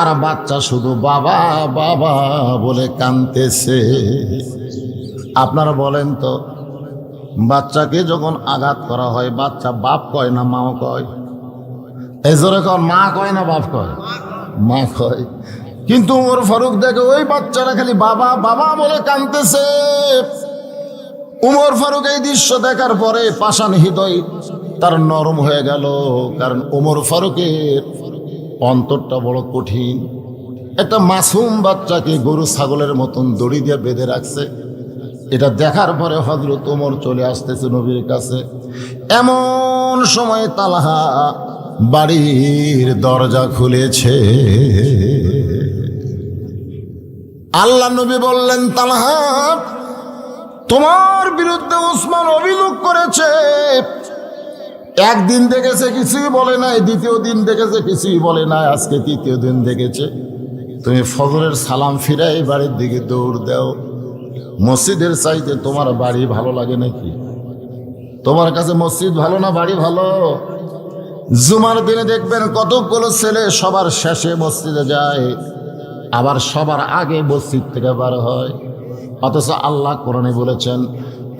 আর বাচ্চা শুধু বাবা বাবা বলে কানতেছে। আপনারা বলেন তো, বাচ্চাকে যখন আঘাত করা হয়, বাচ্চা বাপ কয় না মাও কয়? এই জোরে কন, মা কয় না বাপ কয়? মা কয়। কিন্তু ওর ফারুক দেখে ওই বাচ্চারা খালি বাবা বাবা বলে কানতেছে। উমর ফারুক এই দৃশ্য দেখার পরে পাষাণ হৃদয় তার নরম হয়ে গেল, কারণ উমর ফারুকের অন্তরটা বড় কঠিন। একটা মাসুম বাচ্চাকে গরু ছাগলের মতন দড়ি দিয়ে বেঁধে রাখছে। এটা দেখার পরে হজরত ওমর চলে আসতেছে নবীর কাছে। এমন সময় তালাহা বাড়ির দরজা খুলেছে। আল্লাহ নবী বললেন, তালাহা, তোমার বিরুদ্ধে উসমান অভিযোগ করেছে। একদিন দেখেছে, কিছুই বলে নাই, দ্বিতীয় দিন দেখেছে, কিছুই বলে নাই, আজকে তৃতীয় দিন দেখেছে। তুমি ফজরের সালাম ফিরাই বাড়ির দিকে দৌড় দাও। মসজিদের চাইতে তোমার বাড়ি ভালো লাগে নাকি? তোমার কাছে মসজিদ ভালো না বাড়ি ভালো? জুমার দিনে দেখবেন কতগুলো ছেলে সবার শেষে মসজিদে যায়, আবার সবার আগে মসজিদ থেকে বার হয়। অথচ আল্লাহ কোরআনে বলেছেন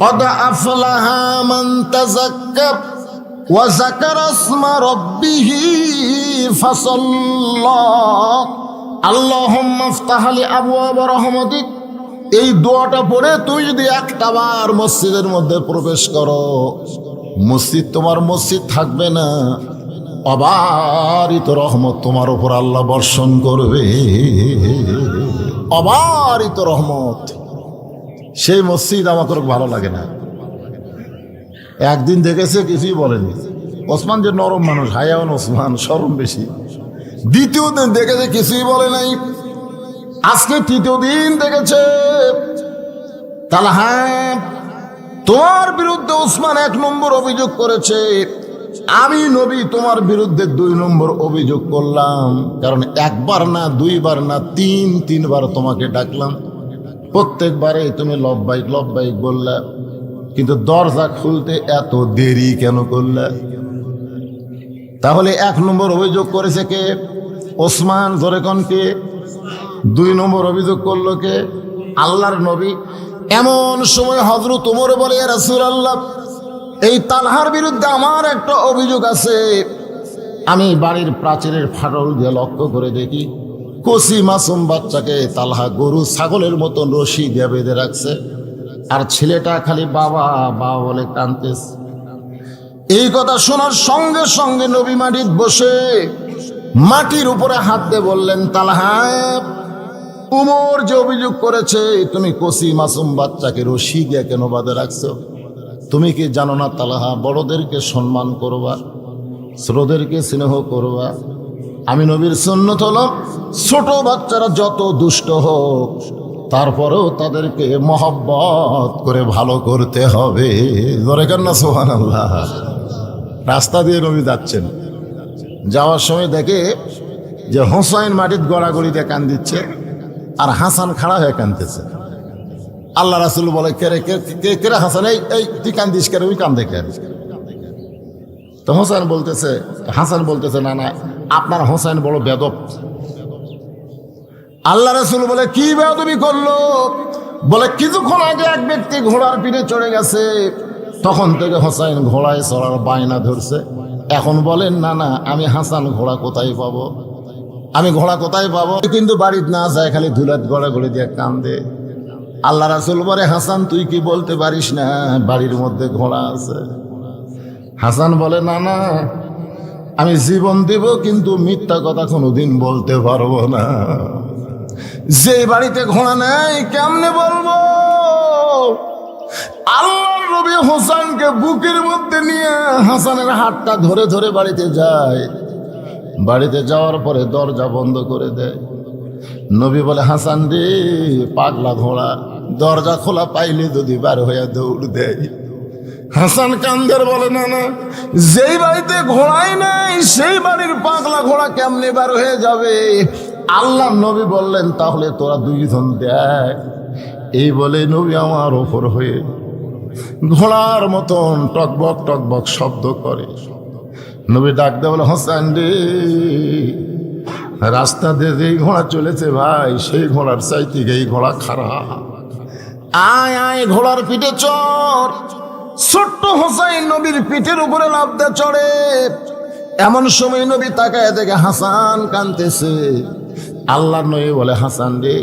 অদা আফলাহা মান এই দোয়াটা পড়ে তুই যদি একটা বার মসজিদের মধ্যে প্রবেশ করো, মসজিদ তোমার মসজিদ থাকবে না। অবারিত রহমত তোমার উপর আল্লাহ বর্ষণ করবে। অবারিত রহমত। সেই মসজিদ আমাকে ভালো লাগে না। একদিন দেখেছে, কিছুই বলেনি। ওসমান যে নরম মানুষ হায়ান ওসমান, সরম বেশি। দ্বিতীয় দিন দেখেছে, কিছুই বলে নাই। আজকে তৃতীয় দিন দেখেছে। তাহলে হ্যাঁ তোমার বিরুদ্ধে ওসমান এক নম্বর অভিযোগ করেছে। আমি নবী, তোমার বিরুদ্ধে দুই নম্বর অভিযোগ করলাম। কারণ একবার না, দুইবার না, তিন, তিনবার তোমাকে ডাকলাম। প্রত্যেকবারে তুমি লব্বাইক লব্বাইক বললা। কিন্তু দরজা খুলতে এত দেরি কেন করলে? তাহলে এক নম্বর অভিযোগ করেছে কে? ওসমান জোরেকনকে দুই নম্বর অভিযোগ করল কে? আল্লাহর নবী। এমন সময় হজরত উমর বলে রাসুল আল্লাহ এই তালহার বিরুদ্ধে আমার একটা অভিযোগ আছে। আমি বাড়ির প্রাচীরের ফাটল দিয়ে লক্ষ্য করে দেখি, কচি মাসুম বাচ্চাকে তালহা গরু ছাগলের মতন রশি দিয়ে বেঁধে রাখছে। আর ছেলেটা খালি বাবা বাবা বলে কানতেছে এই কথা শোনার সঙ্গে সঙ্গে নবী মাটির বসে মাটির উপরে হাত দিয়ে বললেন তালহা উমর যে অভিযোগ করেছে, তুমি কচি মাসুম বাচ্চাকে রশি দিয়ে কেন বাঁধে রাখছো? তুমি কি জানো না, তালাহা, বড়দেরকে সম্মান করবা শ্রোদেরকে স্নেহ করবা? আমি নবীর সুন্নত হলো, ছোট বাচ্চারা যত দুষ্ট হোক তারপরেও তাদেরকে মহব্বত করে ভালো করতে হবে। ধরে কেন না সোহান আল্লাহ রাস্তা দিয়ে নবী যাচ্ছেন। যাওয়ার সময় দেখে যে হোসাইন মাটির গড়াগড়ি দিয়ে কান দিচ্ছে আর হাসান খাড়া হয়ে কানতেছে আল্লাহ রাসুল বলে কেরে কে কেরে হাসান? এই এই, তুই কান্দিস কেরে ওই কান দেখে তো হোসেন বলতেছে, হাসান বলতেছে, না না, আপনার হোসেন বড় বেদব। আল্লাহ রাসুল বলে, কি বেদবি করল? বলে, কিছুক্ষণ আগে এক ব্যক্তি ঘোড়ার পিঠে চড়ে গেছে। তখন থেকে হোসাইন ঘোড়ায় চড়ার বায়না ধরছে। এখন বলেন, না না, আমি হাসান ঘোড়া কোথায় পাবো? আমি ঘোড়া কোথায় পাবো? কিন্তু বাড়িতে না যায়, খালি ধুলাত গড়া গড়ে দিয়ে কান্দে। আল্লাহ রাসুল বলে, হাসান, তুই কি বলতে পারিস না? বাড়ির মধ্যে ঘোড়া আছে। হাসান বলে, না না, আমি জীবন দিব, কিন্তু মিথ্যা কথা কোনোদিন বলতে পারব না। যে বাড়িতে ঘোড়া নেই, কেমনে বলব? আল্লাহ রবি হোসানকে বুকের মধ্যে নিয়ে হাসানের হাতটা ধরে ধরে বাড়িতে যায়। বাড়িতে যাওয়ার পরে দরজা বন্ধ করে দেয়। নবী বলে, হাসান রে, পাগলা ঘোড়া, দরজা খোলা পাইলে যদি বার হইয়া দৌড় দেয়। হাসান কান্দের বলে, না না, যেই বাড়িতে ঘোড়াই নাই, সেই বাড়ির পাগলা ঘোড়া কেমনে বার হয়ে যাবে? আল্লাহ নবী বললেন, তাহলে তোরা দুইজন দেখ। এই বলে নবী আমার ওপর হয়ে ঘোড়ার মতন টকবক টকবক শব্দ করে। নবী ডাক দে বলে, হোসেন রে, রাস্তা দিয়ে যেই ঘোড়া চলেছে ভাই, সেই ঘোড়ার চাইতে এই ঘোড়া খারাপ। আয় আয়, ঘোড়ার পিঠে চড়। ছোট্ট হোসাইন নবীর পিঠের উপরে লাভদা চড়ে। এমন সময় নবী তাকায় দেখে হাসান কানতেছে। আল্লাহ নবী বলে, হাসান রে,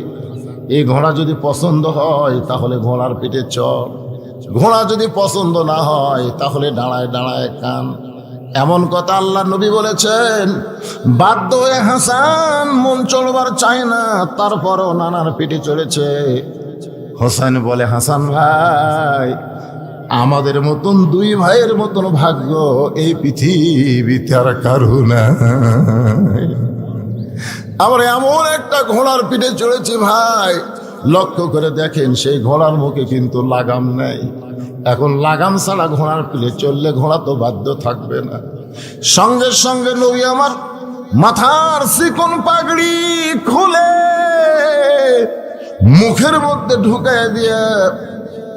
এই ঘোড়া যদি পছন্দ হয় তাহলে ঘোড়ার পিঠে চড়। ঘোড়া যদি পছন্দ না হয় তাহলে দাঁড়ায় দাঁড়ায় কান। এমন কথা আল্লাহ নবী বলেছেন, বাধ্য হয়ে হাসান মন চলবার চায় না, তারপরও নানার পিঠে চলেছে হোসেন বলে, হাসান ভাই, আমাদের মতন দুই ভাইয়ের মতন ভাগ্য এই পৃথিবীতে আর কারু না আমরা এমন একটা ঘোড়ার পিঠে চড়েছি ভাই। লক্ষ্য করে দেখেন, সেই ঘোড়ার মুখে কিন্তু লাগাম নেই। এখন লাগাম ছাড়া ঘোড়ার পিঠে চললে ঘোড়া তো বাধ্য থাকবে না। সঙ্গে সঙ্গে নবী আমার মাথার চিকন পাগড়ি খুলে মুখের মধ্যে ঢুকায় দিয়ে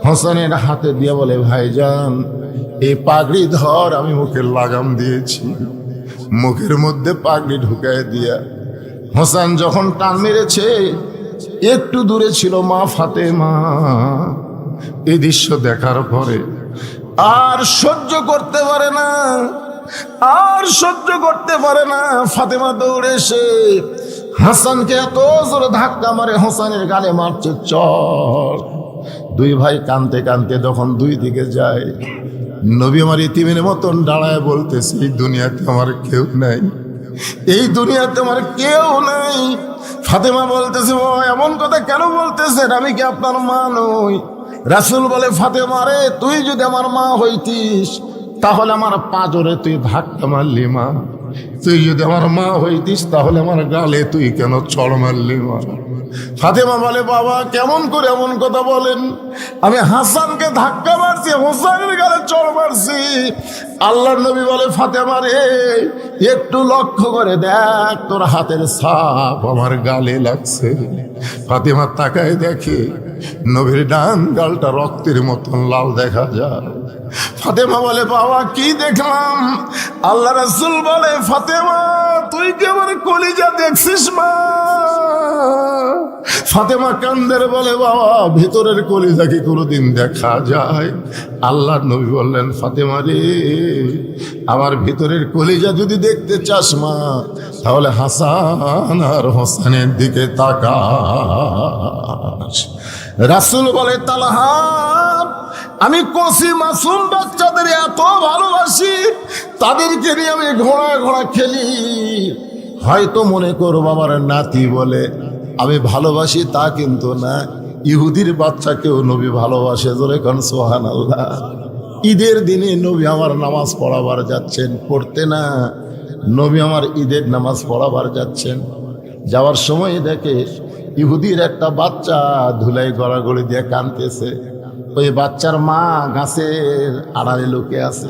হোসেনের হাতে দিয়ে বলে, ভাইজান, এই পাগড়ি ধর, আমি মুখের লাগাম দিয়েছি। মুখের মধ্যে পাগড়ি ঢুকায় দিয়া হোসেন যখন টান মেরেছে, একটু দূরে ছিল মা ফাতেমা। এই দৃশ্য দেখার পরে আর সহ্য করতে পারে না, আর সহ্য করতে পারে না ফাতেমা দৌড়ে এসে। হাসানকে এত জোরে ধাক্কা মারে, হোসেনের গালে মারছে চর। দুই ভাই কানতে কানতে যখন দুই দিকে যায়, নবী আমার ইতিমের মতন দাঁড়ায় বলতেছি দুনিয়াতে আমার কেউ নাই। এই দুনিয়াতে আমার কেউ নাই। ফাতেমা বলতেছে, ও, এমন কথা কেন বলতেছেন? আমি কি আপনার মা নই? রাসুল বলে, ফাতেমা রে, তুই যদি আমার মা হইতিস, তাহলে আমার পাজরে তুই ধাক্কা মারলি মা। তুই যদি আমার মা হইতিস, তাহলে আমার গালে তুই কেন চড় মারলি ফাতেমা বলে, বাবা, কেমন করে এমন কথা বলেন? আমি হাসানকে ধাক্কা মারছি হোসানের গালে চড় মারছি। আল্লাহর নবী বলে, ফাতেমা রে, একটু লক্ষ্য করে দেখ, তোর হাতের সাপ আমার গালে লাগছে। ফাতেমা তাকায় দেখে নবীর ডান গালটা রক্তের মতন লাল দেখা যায়। ফাতেমা বলে, বাবা, কি দেখলাম? আল্লাহ রাসুল বলে ফাতেমা তুই কি আমার কলিজা দেখছিস মা? ফাতেমা কান্দের বলে, বাবা, ভিতরের কলিজা কি কোনোদিন দেখা যায়? আল্লাহ নবী বললেন, ফাতেমা রে, আমার ভিতরের কলিজা যদি দেখতে চাস মা, তাহলে হাসান আর হোসেনের দিকে তাকা রাসুল বলে, তালাহা আমি কষি মাসুম বাচ্চাদের এত ভালোবাসি, তাদেরকে নিয়ে আমি ঘোড়া ঘোড়া খেলি। হয়তো মনে করব আমার নাতি বলে, আমি ভালোবাসি তা কিন্তু না। ইহুদির বাচ্চাকেও নবী ভালোবাসে ধরে কারণ সোহান আল্লাহ ঈদের দিনে নবী আমার নামাজ পড়াবার যাচ্ছেন, পড়তে না। নবী আমার ঈদের নামাজ পড়াবার যাচ্ছেন। যাওয়ার সময় দেখে ইহুদির একটা বাচ্চা ধুলাই গড়াগড়ি দিয়ে কানতেছে ওই বাচ্চার মা গাছের আড়ালে লুকে আছে।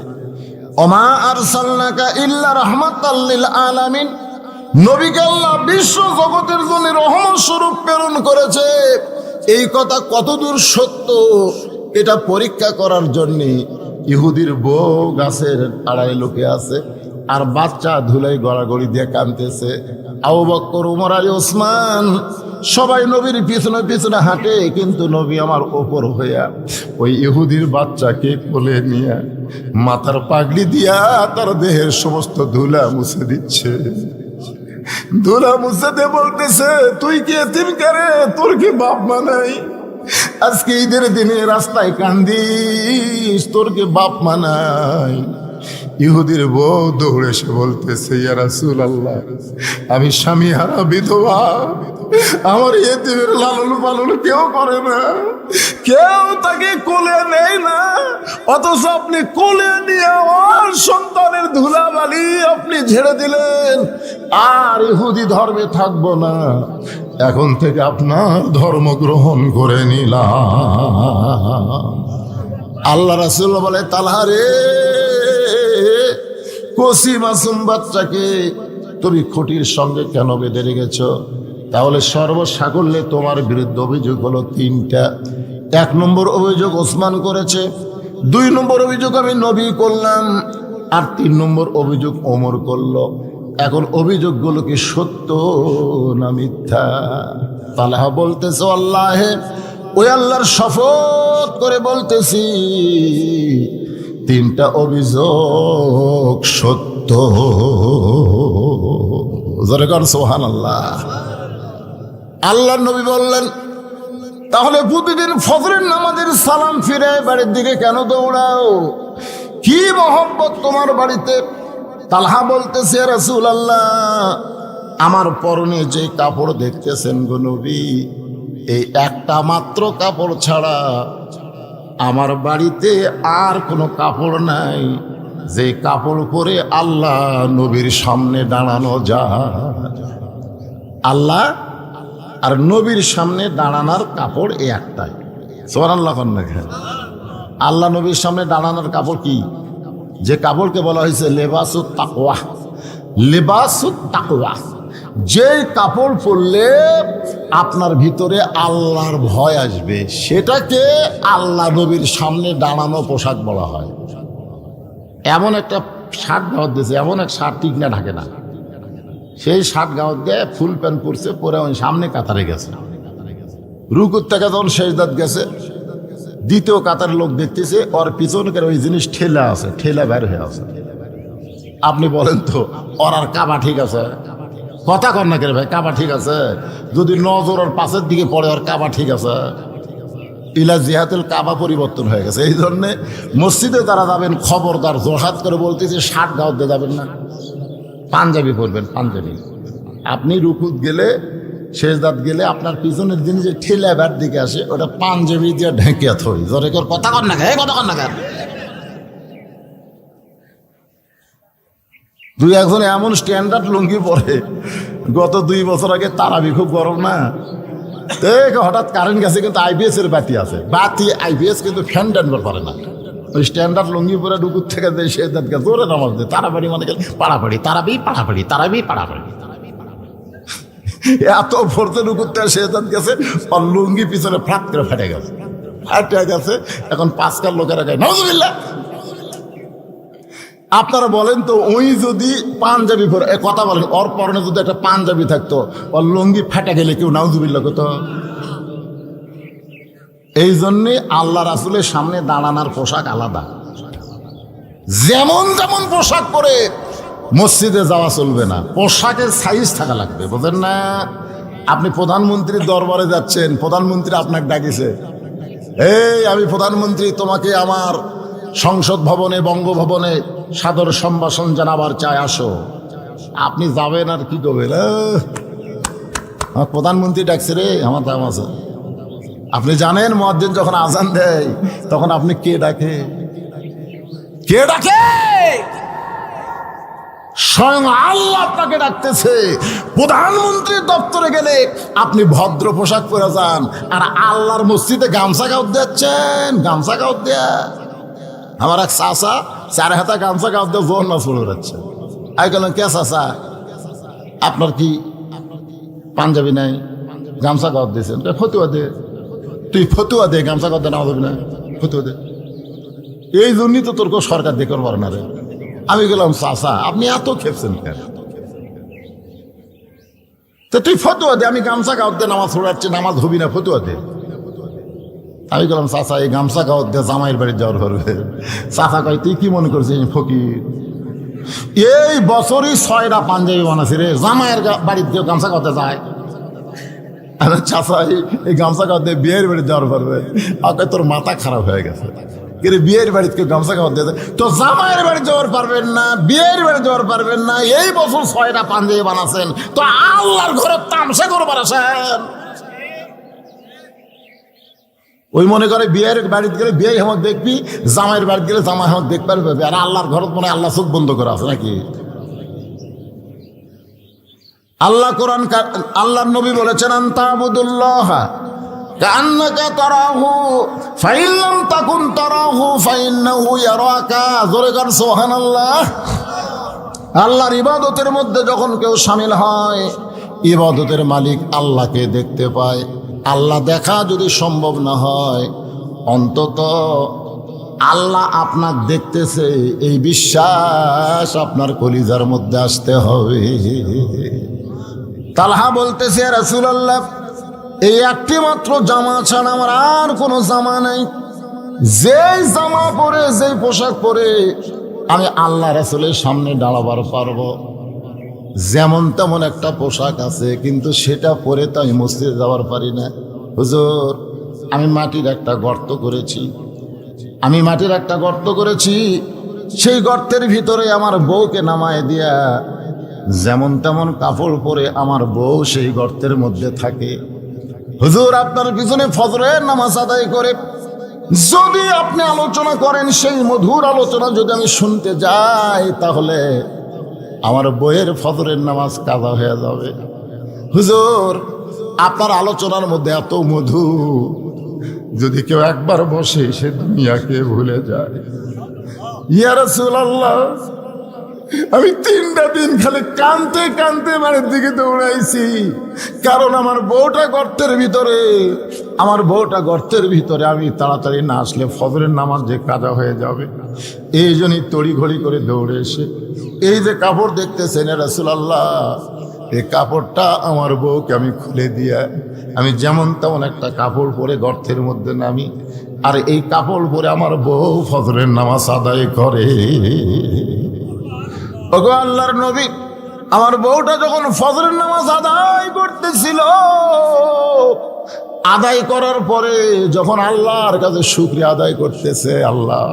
অমা আর সাল্লাকা ইল্লা রহমাতাল্লিল আলামিন। নবীকে আল্লাহ বিশ্ব জগতের জন্য রহমত স্বরূপ প্রেরণ করেছে। এই কথা কতদূর সত্য, এটা পরীক্ষা করার জন্যে ইহুদির বউ গাছের আড়ালে লুকে আছে। আর বাচ্চা ধুলাই গড়াগড়ি দিয়ে কানতেছে বক্কর, উমর আলী, ওসমান, সবাই নবীর পিছনে পিছনে হাঁটে, কিন্তু নবী আমার ওপর হইয়া ওই ইহুদির বাচ্চাকে কোলে নিয়ে মাথার পাগড়ি দিয়া তার দেহের সমস্ত ধুলা মুছে দিচ্ছে। ধুলা মুছে দিয়ে বলতেছে, তুই কি এতিম করে? তোর কি বাপ মা নাই? আজকে ঈদের দিনে রাস্তায় কান্দিস, তোর কি বাপ মা নাই? ইহুদির বউ দৌড়ে এসে বলতেছে, ইয়া আল্লাহ আমি স্বামী হারা বিধবা। আমার এতিমের লালন পালন কেউ করে না। কেউ তাকে কোলে নেয় না। অথচ আপনি কোলে নিয়ে আমার সন্তানের ধুলাবালি আপনি ঝেড়ে দিলেন। আর ইহুদি ধর্মে থাকব না। এখন থেকে আপনার ধর্ম গ্রহণ করে নিলাম। আল্লাহ রাসুল বলে তালহারে কসি মাসুম বাচ্চাকে তুমি খুঁটির সঙ্গে কেন বেঁধে রেখেছ? তাহলে সর্বসাকল্যে তোমার বিরুদ্ধে অভিযোগ হলো তিনটা। এক নম্বর অভিযোগ ওসমান করেছে, দুই নম্বর অভিযোগ আমি নবী করলাম, আর তিন নম্বর অভিযোগ ওমর করল। এখন অভিযোগগুলো কি সত্য না মিথ্যা? তালাহা বলতেছে আল্লাহে, ওই আল্লাহর শপথ করে বলতেছি তিনটা অভিযোগ সত্য। সোহান আল্লাহ আল্লাহ নবী বললেন, তাহলে প্রতিদিন ফজরের নামাজের সালাম ফিরে বাড়ির দিকে কেন দৌড়াও? কি মহব্বত তোমার বাড়িতে? তালহা বলতেছে রসুল আল্লাহ আমার পরনে যে কাপড় দেখতেছেন গো নবী, এই একটা মাত্র কাপড় ছাড়া আমার বাড়িতে আর কোনো কাপড় নাই। যে কাপড় পরে আল্লাহ নবীর সামনে দাঁড়ানো যা আল্লাহ আর নবীর সামনে দাঁড়ানোর কাপড় এই একটাই। সোহান আল্লাহ আল্লাহ নবীর সামনে দাঁড়ানোর কাপড় কি? যে কাপড়কে বলা হয়েছে লেবাসুত তাকওয়া। লেবাসুত তাকওয়া। যে কাপড় পরলে আপনার ভিতরে আল্লাহর ভয় আসবে, সেটাকে আল্লাহ নবীর সামনে দাঁড়ানো পোশাক বলা হয়। এমন একটা শার্ট গাওয়ার দিয়েছে এমন এক শার্ট ঠিক না, ঢাকে না। সেই শার্ট গাওয়ার দিয়ে ফুল প্যান্ট পরছে, পরে ওই সামনে কাতারে গেছে। রুকুর থেকে যখন শেষ দাঁত গেছে, দ্বিতীয় কাতার লোক দেখতেছে, ওর পিছনকার ওই জিনিস ঠেলা আছে, ঠেলা বের হয়ে আছে। আপনি বলেন তো, ওর আর কাবা ঠিক আছে? কথা কর না কেন ভাই, কাবা ঠিক আছে। যদি নজর ওর পাশের দিকে পড়ে ওর কাবা ঠিক আছে। ইলা জিহাতুল কাবা পরিবর্তন হয়ে গেছে। এই জন্যে মসজিদে যারা যাবেন, খবরদার জোরহাত করে বলতেছে, ষাট গাঁও দিয়ে যাবেন না। পাঞ্জাবি পরবেন, পাঞ্জাবি। আপনি রুকুত গেলে শেষদাত গেলে আপনার পিছনের জিনিস যে ঠেলে দিকে আসে, ওটা পাঞ্জাবি দিয়ে ঢেকে থই। জরে কথা কর না কথা কর না দুই একজন এমন স্ট্যান্ডার্ড লুঙ্গি পরে, গত দুই বছর আগে তারাবি খুব গরম না? হঠাৎ কারেন্ট গেছে কিন্তু আইপিএস এর বাতি আছে। বাতি আইপিএস কিন্তু ফ্যান টানবার পারে না। ওই স্ট্যান্ডার্ড লুঙ্গি পরে ডুকুর থেকে দেয় সে দাঁতকে জোরে নামাজ দেয় তারাবাড়ি মানে পাড়াপাড়ি তারাবি পাড়াপাড়ি তারাবি পাড়াপাড়ি। এত ভরতে ডুকুরতে সে দাঁত গেছে, আর লুঙ্গি পিছনে ফ্রাত করে ফেটে গেছে। ফাটে গেছে, এখন পাঁচকার লোকেরা গায়ে নজবিল্লা আপনারা বলেন তো ওই যদি পাঞ্জাবি পরে কথা বলেন, ওর পরনে যদি একটা পাঞ্জাবি থাকতো, ওর লুঙ্গি ফেটে গেলে কেউ নাউজুবিল্লা কত এই জন্যে আল্লাহ রাসুলের সামনে দাঁড়ানোর পোশাক আলাদা। যেমন যেমন পোশাক পরে মসজিদে যাওয়া চলবে না। পোশাকের সাইজ থাকা লাগবে, বোঝেন না? আপনি প্রধানমন্ত্রীর দরবারে যাচ্ছেন, প্রধানমন্ত্রী আপনাকে ডাকিছে। এই, আমি প্রধানমন্ত্রী, তোমাকে আমার সংসদ ভবনে, বঙ্গভবনে সাদর সম্ভাষণ জানাবার চাই আসো। আপনি যাবেন আর কি করবেন আমার প্রধানমন্ত্রী ডাকছে রে, আমার দাম আছে। আপনি জানেন মহাদ্দিন যখন আজান দেয়, তখন আপনি কে ডাকে? কে ডাকে? স্বয়ং আল্লাহ আপনাকে ডাকতেছে। প্রধানমন্ত্রীর দপ্তরে গেলে আপনি ভদ্র পোশাক পরে যান, আর আল্লাহর মসজিদে গামছা গাউত দিচ্ছেন গামছা গাউত দেয়া। আমার এক চাষা চার হাতা গামছা গাউত দিয়ে জোর না পড়ে যাচ্ছে আমি গেলাম কে চাষা আপনার কি পাঞ্জাবি নাই? গামছা গাউত দিয়েছেন? ফতুয়া দে। তুই ফতুয়া দে, গামছা গাউত দেওয়া যাবে না, ফতুয়া দে। এই জন্যই তো তোর সরকার দিয়ে করবার না রে। আমি গেলাম চাষা আপনি এত খেপছেন কেন? তো, তুই ফতুয়া দে, আমি গামছা গাউত দিয়ে নামাজ পড়াচ্ছি, নামাজ হবি না, ফতুয়া দে। আমি গেলাম চাষা এই গামছা দিয়ে জামাইয়ের বাড়ি যাওয়ার পারবে। চাষা কয়, তুই কি মনে করছিস ফকির? এই বছরই ছয়টা পাঞ্জাবি বানাছি রে, জামাইয়ের বাড়ির দিয়ে গামছা গাউতে যায়। আরে চাষা এই- গামছা গাউতে বিয়ের বাড়ি যাওয়ার পারবে, আগে তোর মাথা খারাপ হয়ে গেছে। কিন্তু বিয়ের বাড়িতে কেউ গামছা খাওয়া দিয়ে দেয়। তো জামাইয়ের বাড়ি যাওয়ার পারবেন না, বিয়ের বাড়ি যাওয়ার পারবেন না, এই বছর ছয়টা পাঞ্জাবি বানাছেন। তো আল্লাহর ঘরে তামসা করে বানাছেন ওই মনে করে বিয়ের বাড়িতে গেলে বিয়ে আমাকে দেখবি, জামাইয়ের বাড়িতে গেলে জামাই আমাকে দেখতে পারবে আর আল্লাহর ঘরত মনে আল্লাহ চোখ বন্ধ করে আছে নাকি? আল্লাহ কোরআন আল্লাহর নবী বলেছেন আন্তাবুদুল্লাহ জোরে আল্লাহর ইবাদতের মধ্যে যখন কেউ সামিল হয়, ইবাদতের মালিক আল্লাহকে দেখতে পায়। আল্লাহ দেখা যদি সম্ভব না হয়, অন্তত আল্লাহ আপনার দেখতেছে, এই বিশ্বাস আপনার কলিজার মধ্যে আসতে হবে। তালহা বলতেছে রাসুল আল্লাহ এই একটি মাত্র জামা ছাড়া আমার আর কোনো জামা নাই। যেই জামা পরে, যেই পোশাক পরে, আমি আল্লাহ রাসুলের সামনে দাঁড়াবার পারব। যেমন তেমন একটা পোশাক আছে, কিন্তু সেটা পরে তো আমি মসজিদে যাওয়ার পারি না। হুজুর, আমি মাটির একটা গর্ত করেছি। আমি মাটির একটা গর্ত করেছি, সেই গর্তের ভিতরে আমার বউকে নামায় দিয়া, যেমন তেমন কাপড় পরে আমার বউ সেই গর্তের মধ্যে থাকে। হুজুর, আপনার পিছনে ফজরের নামাজ আদায় করে, যদি আপনি আলোচনা করেন, সেই মধুর আলোচনা যদি আমি শুনতে যাই, তাহলে আমার বইয়ের ফজরের নামাজ কাদা হয়ে যাবে। হুজুর, আপনার আলোচনার মধ্যে এত মধু। যদি কেউ একবার বসে সে দুনিয়াকে ভুলে যায়। ইয়ারসুল রাসূলুল্লাহ আমি তিনটা দিন খালি কানতে কানতে বাড়ির দিকে দৌড়াইছি। কারণ আমার বউটা গর্তের ভিতরে। আমার বউটা গর্তের ভিতরে। আমি তাড়াতাড়ি না আসলে ফজরের নামাজ যে কাজা হয়ে যাবে। এই জন্যই তড়িঘড়ি করে দৌড়ে এসে এই যে কাপড় দেখতেছেন রাসুলাল্লাহ এই কাপড়টা আমার বউকে আমি খুলে দিয়ে, আমি যেমন তেমন একটা কাপড় পরে গর্তের মধ্যে নামি, আর এই কাপড় পরে আমার বউ ফজরের নামাজ আদায় করে। ওগো আল্লাহর নবী, আমার বউটা যখন ফজরের নামাজ আদায় করতেছিল, আদায় করার পরে যখন আল্লাহর কাছে শুক্রিয়া আদায় করতেছে, আল্লাহ,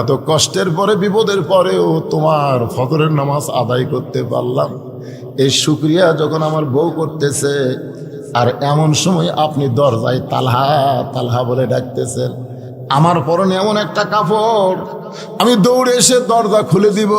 এত কষ্টের পরে, বিপদের পরেও তোমার ফজরের নামাজ আদায় করতে পারলাম। এই শুক্রিয়া যখন আমার বউ করতেছে, আর এমন সময় আপনি দরজায় তালহা তালহা বলে ডাকতেছেন, আমার পরনে এমন একটা কাপড়, আমি দৌড়ে এসে দরজা খুলে দিব।